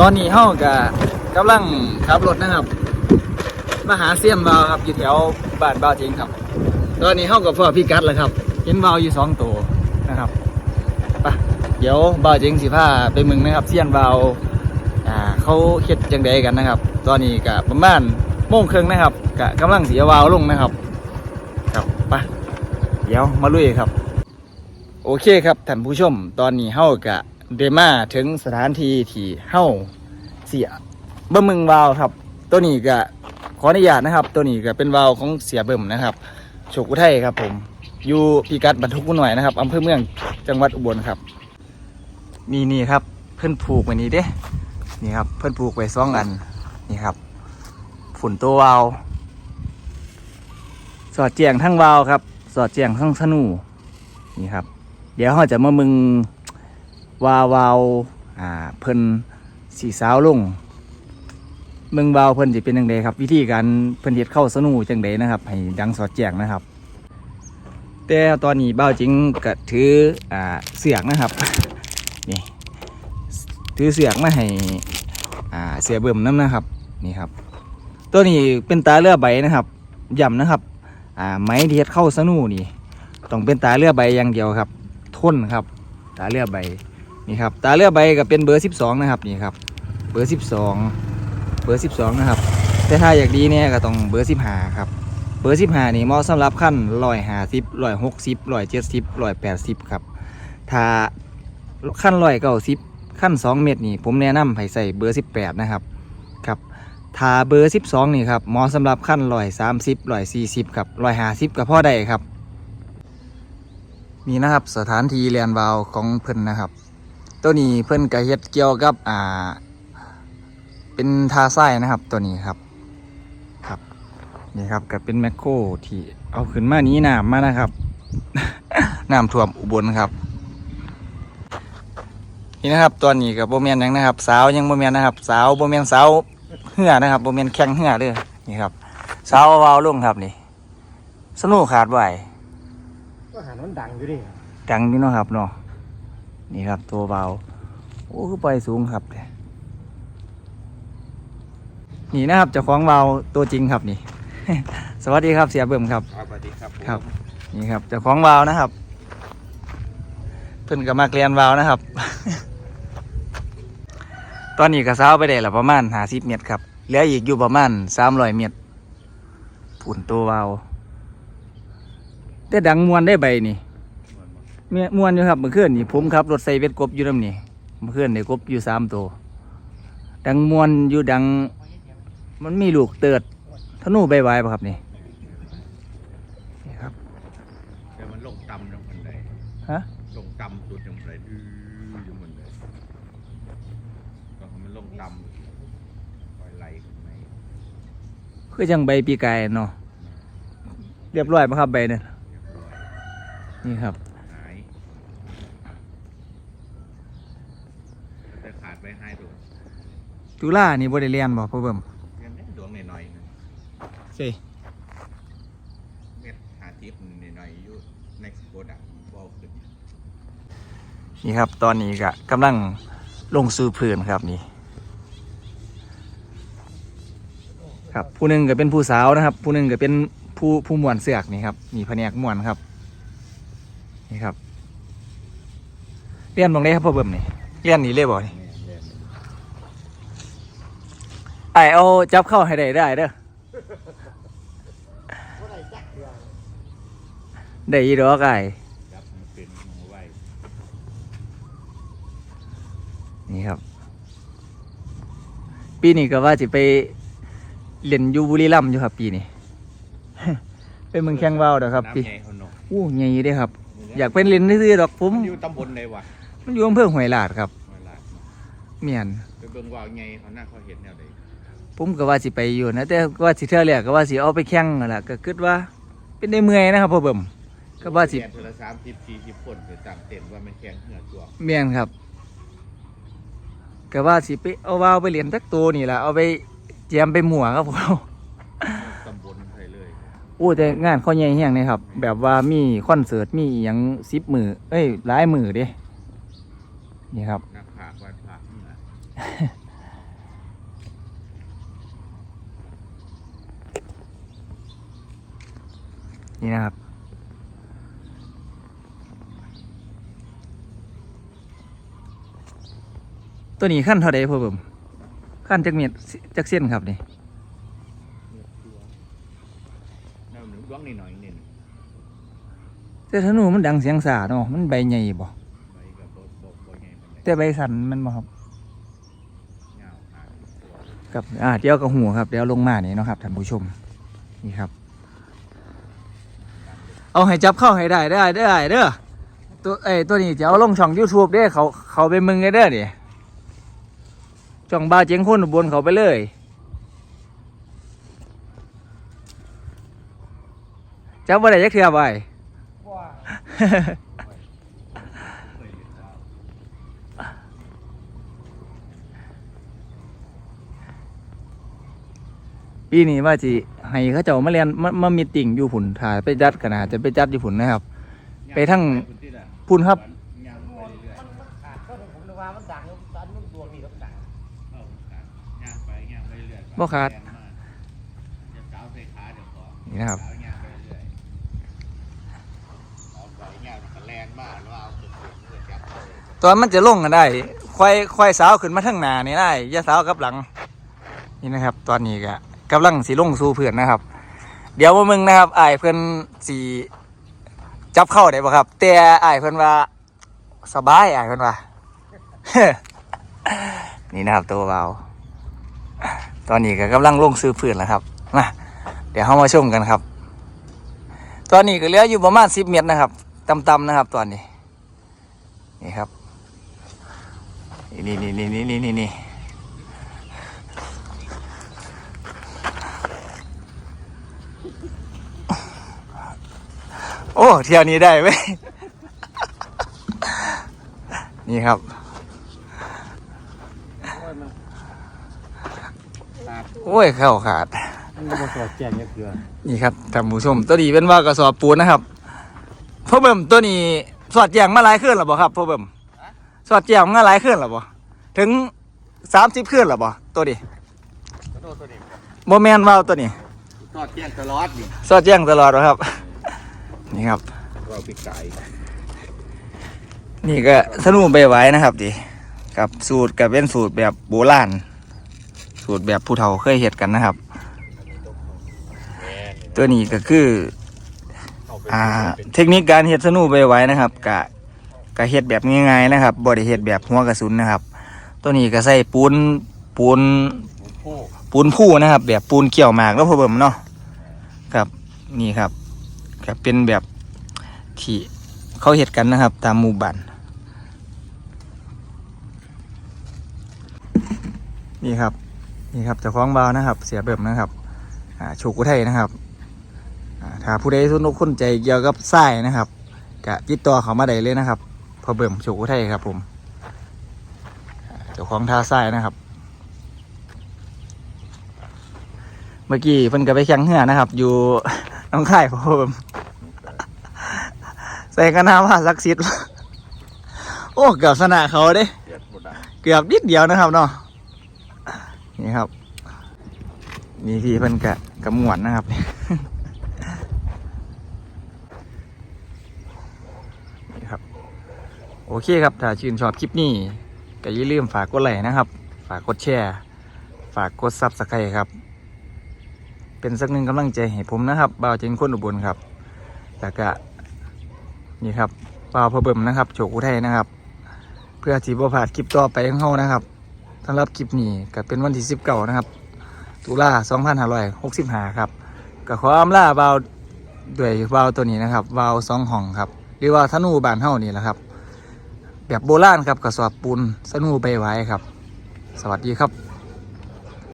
ตอนนี้เฮาก็กำลังขับรถนะครับมาหาเสียมวาครับอยู่แถวบ้านบ่าจริงครับ ตอนนี้เฮากับพ่อพี่กัดแล้วครับ เห็นวาอยู่สองตัวนะครับไปเดี๋ยวบ่าจริงสิพาไปมึงนะครับเสียนวาอ่าเขาเฮ็ดจังใดกันนะครับ ตอนนี้ก็ประมาณโมงครึ่งนะครับก็กำลังเสียวาวลงนะครับ ครับไปเดี๋ยวมาลุยครับ โอเคครับท่านผู้ชม ตอนนี้เฮากะ เดมาถึงสถานที่ที่เฮ้าเสียเบิ่มมึงวาวครับ ตัวนี้ก็ขออนุญาตนะครับ ตัวนี้ก็เป็นวาวของเสียเบิ่มนะครับโชคอุทัยครับ ผมอยู่พิกัดบรรทุกหน่อยนะครับอำเภอเมืองจังหวัดอุบลครับ นี่นี่ครับ เพิ่อนผูกไว้นี้เด้นี่ครับ เพิ่อนผูกไว้สองอันนี่ครับ ฝุ่นตัววาวสอดแจงทั้งวาวครับ สอดแจงทั้งสนูนี่ครับ เดี๋ยวเราจะมามึง วาววาวอ่าเพิ่นสีสาวลงเมืองวาวเพิ่นจะเป็นยังไงครับ วิธีการเพิ่นเฮ็ดเข้าสนูจังไดนะครับ ให้ดังสอดแจงนะครับ แต่ตอนนี้เบ้าจริงก็ถืออ่าเสือกนะครับนี่ถือเสือกมาให้อ่าเสียเบิ่มน้ำนะครับนี่ครับ ตัวนี้เป็นตาเลือใบนะครับย่ำนะครับอ่าไม้ที่เฮ็ดเข้าสนูนี่ต้องเป็นตาเลือใบอย่างเดียวครับ ทนครับ ตาเลือใบ นี่ครับตาเลือใบก็เป็นเบอร์ 12 นะครับนี่ครับเบอร์ 12 เบอร์ 12 นะครับ แต่ถ้าอยากดีเนี่ยก็ต้องเบอร์ 15 ครับ เบอร์ 15 นี่เหมาะสำหรับขั้น150 160 170 180ครับถ้าขั้น190ขั้น 2 เมตรนี่ผมแนะนำให้ใส่เบอร์ 18 นะครับครับถ้าเบอร์ 12 นี่ครับเหมาะสำหรับขั้นร้อยสามสิบร้อยสี่สิบครับร้อยห้าสิบกับพ่อได้ครับนี่นะครับสถานที่เรียนวาวของเพิ่นนะครับ ตัวนี้เพิ่นกระเฮ็ดเกี่ยวกับอ่า เป็นทาไส้นะครับ ตัวนี้ครับ ครับนี่ครับก็เป็นแมคโครที่เอาขึ้นมานี้น้ำมานะครับน้ำท่วมอุบลครับ นี่นะครับตัวนี้กับโบเมียนยังนะครับ สาวยังโบเมียนนะครับ สาวโบเมียนสาวเหือนะครับโบเมนแข็งเหือเลยนี่ครับเสาววาวลงครับนี่ สนุกขาดไหวก็หามันดังอยู่ดิดังอยู่เนาะครับเนาะ นี่ครับตัวเบาโอ้คือปล่อยสูงครับ นี่นะครับเจ้าของเบาตัวจริงครับนี่ สวัสดีครับเสียเบิ่มครับครับสวัสดีครับครับ นี่ครับเจ้าของวาวนะครับ เพิ่นกับมาเรียนวาวนะครับ ตอนนี้กระเซ้าไปได้ละประมาณห้าสิบเมตรครับเหลืออีกอยู่ประมาณสามร้อยเมตรผุนตัววาวแต่ดังมวนได้ใบนี่ เมียมวนอยู่ครับเมื่อคืนนี่ผมขับรถใส่เวทกบอยู่น้ำนี่เมื่อคืนได้กบอยู่สามตัวดังมวนอยู่ดัง มันมีลูกเติดธนูใบไว้ปะครับนี่นี่ครับเดี๋ยวมันลงต่ำลงมันเลยฮะลงต่ำสุดลงเลยดื้ออยู่มันเลยก็ให้มันลงต่ำปล่อยไหลขึ้นไปคือจังใบปีกายเนาะเรียบร้อยปะครับใบเนี่ยเรียบร้อยนี่ครับ หายแต่ขาดไปให้ตัว จุฬานี่บริเรียนบ่พ่อเบิ่มยังได้ดวงหน่อยๆนะใช่เม็ดหาทิพย์หน่อยๆอยู่ในโกดังบอลขึ้นนี่ครับ ตอนนี้ก็กำลังลงสู่พื้นครับนี่ ครับผู้หนึ่งก็เป็นผู้สาวนะครับ ผู้หนึ่งก็เป็นผู้ผู้มวนเสือกนี่ครับนี่แผนกมวนครับ นี่ครับเรียนตรงนี้ครับพ่อเบิ่มนี่เรียนนี่เลยบ่นี่ แม่เล่น ไอเอาจับเข้าให้ได้ได้เด้อได้อีดอกไอจับมันเป็นมันไว้นี่ครับ ปีนี้ก็ว่าจะไปเล่นอยูบุรีรัมย์อยู่ครับ ปีนี้ไปเมืองแข่งว่าวเด้อครับน้ำปีใหญ่คนนกอู้ใหญ่เด้อครับ อยากเป็นเล่นซื่อๆดอกผมมันอยู่ตำบลไหนวะมันอยู่อำเภอห้วยลาดครับเวลาเมียนไปเบิ่งว่าไงเขาหน้าเขาเห็นแนวใด ผมก็ว่าสิไปอยู่นะแต่ว่าสิเท่าแรกก็ว่าสิเอาไปแข่งนั่นแหละก็คิดว่าเป็นได้เมื่อยนะครับพ่อเบิ่มก็ว่าสิแกนเทอละสามสิบสี่สิบคนไปตามเต็นท์ว่ามันแข่งเหงื่อตัวเมียนครับก็ว่าสิไปเอาว่าวไปเรียนตักตัวนี่แหละเอาไปแจมไปหมั่วครับผมตำบลไทยเลยโอ้แต่งานเขาใหญ่แห้งเลยครับ แบบว่ามีคอนเสิร์ตมีอหย่างสิบมือเอ้ยหลายมือเด้นี่ครับนักผากวันผากเหงื่อ นี่นะครับ ตัวนี้ขั้นเท่าใดพ่อเบิ่มขั้นจักเม็ดจักเส้นครับนี่แนวหนึ่งดวงนิดหน่อยนิดแต่ธนูมันดังเสียงสาเนาะมันใบใหญ่บ่ใบกับโบโบโบไงมันเลยแต่ใบสันมันบ่ครับเงาหางตัวกับอ่าเดี๋ยวกับหัวครับ เดี๋ยวลงมานี่เนาะครับท่านผู้ชมนี่ครับ เอาให้จับเข้าให้ได้ได้ได้เด้อตัวเอ้ตัวนี้จะเอาลงช่อง YouTube เด้เขาเขาไปมึงไงเด้อนี่ช่องบาเจียงคนอุบนเขาไปเลย จับบ่ได้จักเทื่อบ่ไอ้เคยเห็นว่าปีนี้ว่าจิ ให้เขาเจ้ามาเรียนมามามีติ่งอยู่ผุนถ่ายไปจัดกันนะจะไปจัดอยู่ผุนนะครับ ไปทั้งพุ่นครับ บ่ขาด นี่นะครับ ตอนมันจะลงกันได้ควายควายสาวขึ้นมาทั้งหน้านี่ได้อยาสาวกับหลัง นี่นะครับ ตอนนี้ก็ กำลังสีลงสู่เพื่อนนะครับ เดี๋ยวว่ามึงนะครับไอายเพื่อนสีจับเข้าได้ปะครับ แต่ไอายเพื่อนว่าสบายไอายเพื่อนว่านี่นะครับตัวเบาตอนนี้ก็กำลังลงซื้อเพื่อนแล้วครับมาเดี๋ยวเรามาชมกันครับ ตอนนี้ก็เหลืออยู่ประมาณสิบเมตรนะครับต่ำๆนะครับ ตอนนี้ นี่ครับ นี่นี่นี่นี่นี่นี่ โอ้เที่ยวนี้ได้เว้ย นี่ครับโอ้ยเข้าขาด มันก็บ่สอดแจ้งเนี่ยคือนี่ครับท่านผู้ชมตัวนี้เป็นว่ากระสอบปูนนะครับพ่อเบิ่มตัวนี้สอดแจงมาหลายขึ้นหรอบ่ครับพ่อเบิ่มสอดแจงมาหลายขึ้นหรอบ่ถึงสามสิบขึ้นหรอบ่ตัวนี้กระโดดตัวนี้โมแมนว่าวตัวนี้ทอดแจ้งตลอดนี่สอดแจงตลอดเหรอครับ นี่ครับ เราปีกไก่นี่ก็สนุไปไว้นะครับดิครับสูตรกับเป็นสูตรแบบโบราณสูตรแบบผู้เฒ่าเคยเห็ดกันนะครับ ตัวนี้ก็คืออ่าเทคนิคการเฮ็ดสนุไปไว้นะครับกะกะเฮ็ดแบบง่ายๆนะครับบ่ได้เฮ็ดแบบหัวกระสุนนะครับ ตัวนี้ก็ใส่ปูนปูนผู้ปูนผู้นะครับ แบบปูนเกี่ยวหมากแล้วพอเบิ่มเนาะครับนี่ครับ ก็เป็นแบบที่เขาเฮ็ดกันนะครับ ตามหมู่บ้านนี่ครับนี่ครับเจ้าของบาวนะครับ เสียเบิ่มนะครับอ่าโชกุไทยนะครับถ้าผู้ใดสนุกคนใจเกี่ยวกับทรายนะครับกะติดต่อเขามาได้เลยนะครับ พอเบิ่มโชกุไทยครับผมเจ้าของท่าทรายนะครับ เมื่อกี้เพิ่นก็ไปแข่งเหือนะครับ อยู่น้องค่ายพอเบิ่ม ใส่กันน้ำว่าศักดิ์สิทธิ์โอ้เกือบชนะเขาเด้เดือดหมดอะเกือบนิดเดียวนะครับเนาะนี่ครับ นี่พี่เพิ่นกะกำมวนนะครับนี่ครับ โอเคครับถ้าชื่นชอบคลิปนี้ก็อย่าลืมฝากกดไลค์นะครับ ฝากกดแชร์ ฝากกดซับสไครต์ครับ เป็นสักหนึ่งกำลังใจให้ผมนะครับบ่าวเจนคนอุบลครับแล้วก็ นี่ครับบ่าพอเบิ่มนะครับโฉกอุทัยนะครับ เพื่อที่บ่พลาดคลิปต่อไปของเฮานะครับสำหรับคลิปนี้ก็เป็นวันที่19นะครับ ตุลา2565ครับก็ขออำลาบาวด้วยวาวตัวนี้นะครับวาวสองห้องครับหรือว่าธนูบานเฮานี่แหละครับ แบบโบราณครับกระสอบปูนสนูใบไว้ครับ สวัสดีครับ